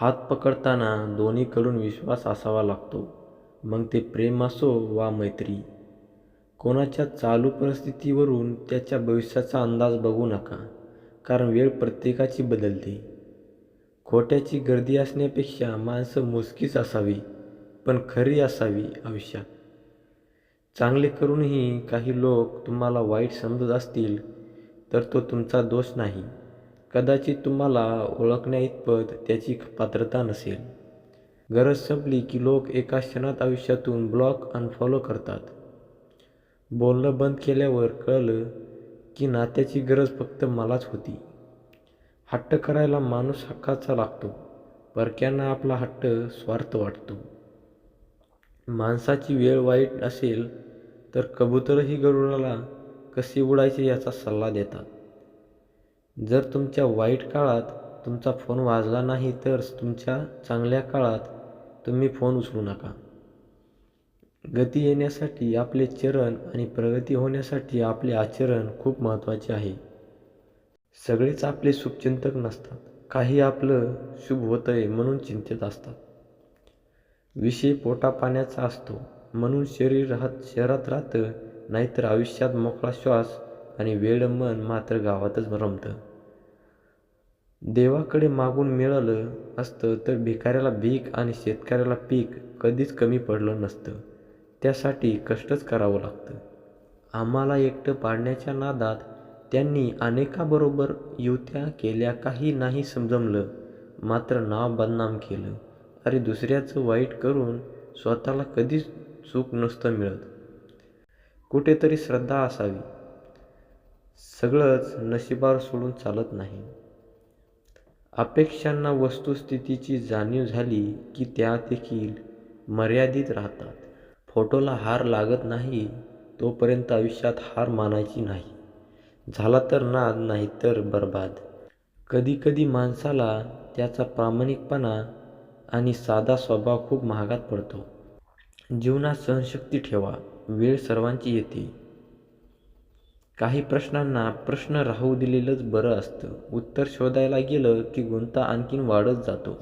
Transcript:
हात पकडताना दोन्हीकडून विश्वास असावा लागतो. मग ते प्रेम असो वा मैत्री. कोणाच्या चालू परिस्थितीवरून त्याच्या भविष्याचा अंदाज बघू नका कारण वेळ प्रत्येकाची बदलते. खोट्याची गर्दी असण्यापेक्षा माणसं मोजकीच असावी पण खरी असावी आयुष्यात. चांगले करूनही काही लोक तुम्हाला वाईट समजत असतील तर तो तुमचा दोष नाही. कदाचित तुम्हाला ओळखण्याइतपत त्याची पात्रता नसेल. गरज संपली की लोक एका क्षणात आयुष्यातून ब्लॉक अनफॉलो करतात. बोलणं बंद केल्यावर कळलं की नात्याची गरज फक्त मलाच होती. हट्ट करायला माणूस हक्काचा लागतो. परक्यांना आपला हट्ट स्वार्थ वाटतो. माणसाची वेळ वाईट असेल तर कबूतरही गरुडाला कसे उडायचे याचा सल्ला देतात. जर तुमच्या वाईट काळात तुमचा फोन वाजला नाही तर तुमच्या चांगल्या काळात तुम्ही फोन उचलू नका. गती येण्यासाठी आपले चरण आणि प्रगती होण्यासाठी आपले आचरण खूप महत्त्वाचे आहे. सगळेच आपले शुभचिंतक नसतात. काही आपलं शुभ होतंय म्हणून चिंतेत असतात. विषय पोटा पाण्याचा असतो. म्हणून शरीर राहत शहरात राहतं नाहीतर आयुष्यात मोकळा श्वास आणि वेळ मन मात्र गावातच रमतं. देवाकडे मागून मिळालं असतं तर भिकाऱ्याला भीक आणि शेतकऱ्याला पीक कधीच कमी पडलं नसतं. त्यासाठी कष्टच करावं लागतं. आम्हाला एकटं पाडण्याच्या नादात त्यांनी अनेकाबरोबर युत्या केल्या काही नाही समजमलं. मात्र नाव बदनाम केलं. अरे दुसऱ्याचं वाईट करून स्वतःला कधीच चूक नसतं मिळत. कुठेतरी श्रद्धा असावी. सगळंच नशिबावर सोडून चालत नाही. अपेक्षांना वस्तुस्थितीची जाणीव झाली की त्या देखील मर्यादित राहतात. फोटोला हार लागत नाही तोपर्यंत आयुष्यात हार मानायची नाही. झाला तर नाद नाही तर बर्बाद. कधीकधी माणसाला त्याचा प्रामाणिकपणा आणि साधा स्वभाव खूप महागात पडतो. जीवनात सहनशक्ती ठेवा. वेळ सर्वांची येते. काही प्रश्नांना प्रश्न राहू दिलेलंच बरं असतं. उत्तर शोधायला गेलं की गुंता आणखीन वाढत जातो.